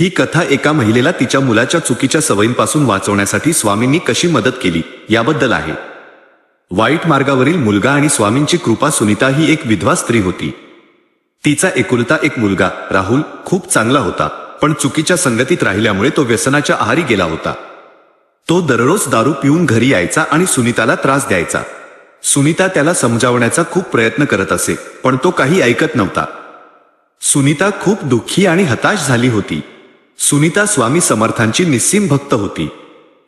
ही कथा एका महिलेला तिच्या मुलाच्या चुकीच्या सवयींपासून वाचवण्यासाठी स्वामींनी कशी मदत केली याबद्दल आहे. वाईट मार्गावरील मुलगा आणि स्वामींची कृपा सुनीता ही एक विधवा स्त्री होती. तिचा एकुलता एक मुलगा राहुल खूप चांगला होता पण चुकीच्या संगतीत राहिल्यामुळे तो व्यसनाच्या आहारी गेला होता. तो दररोज दारू पिऊन घरी यायचा आणि सुनीताला त्रास द्यायचा. सुनीता त्याला समजावण्याचा खूप प्रयत्न करत असे पण तो काही ऐकत नव्हता. सुनीता खूप दुःखी आणि हताश झाली होती. सुनीता स्वामी समर्थांची निस्सीम भक्त होती.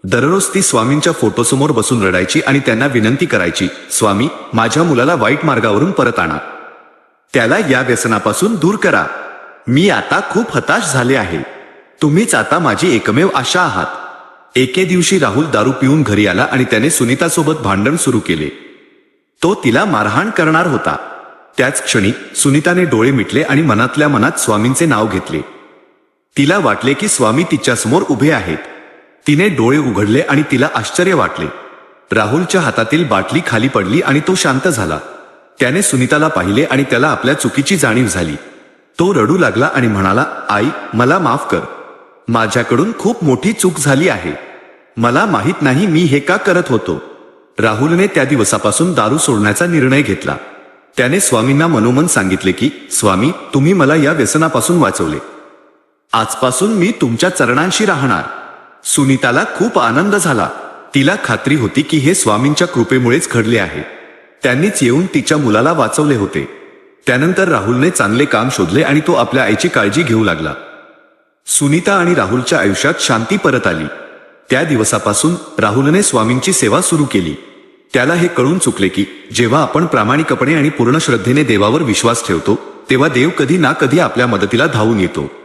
दररोज ती स्वामींच्या फोटोसमोर बसून रडायची आणि त्यांना विनंती करायची स्वामी माझ्या मुलाला वाईट मार्गावरून परत आणा. त्याला या व्यसनापासून दूर करा. मी आता खूप हताश झाले आहे. तुम्हीच आता माझी एकमेव आशा आहात. एके दिवशी राहुल दारू पिऊन घरी आला आणि त्याने सुनीतासोबत भांडण सुरू केले. तो तिला मारहाण करणार होता. त्याच क्षणी सुनीताने डोळे मिटले आणि मनातल्या मनात स्वामींचे नाव घेतले. तिला वाटले की स्वामी तिच्यासमोर उभे आहेत. तिने डोळे उघडले आणि तिला आश्चर्य वाटले. राहुलच्या हातातील बाटली खाली पडली आणि तो शांत झाला. त्याने सुनीताला पाहिले आणि त्याला आपल्या चुकीची जाणीव झाली. तो रडू लागला आणि म्हणाला आई मला माफ कर. माझ्याकडून खूप मोठी चूक झाली आहे. मला माहीत नाही मी हे का करत होतो. राहुलने त्या दिवसापासून दारू सोडण्याचा निर्णय घेतला. त्याने स्वामींना मनोमन सांगितले की स्वामी तुम्ही मला या व्यसनापासून वाचवले. आजपासून मी तुमच्या चरणांशी राहणार. सुनीताला खूप आनंद झाला. तिला खात्री होती की हे स्वामींच्या कृपेमुळेच घडले आहे. त्यांनीच येऊन तिच्या मुलाला वाचवले होते. त्यानंतर राहुलने चांगले काम शोधले आणि तो आपल्या आईची काळजी घेऊ लागला. सुनीता आणि राहुलच्या आयुष्यात शांती परत आली. त्या दिवसापासून राहुलने स्वामींची सेवा सुरू केली. त्याला हे कळून चुकले की जेव्हा आपण प्रामाणिकपणे आणि पूर्ण श्रद्धेने देवावर विश्वास ठेवतो तेव्हा देव कधी ना कधी आपल्या मदतीला धावून येतो.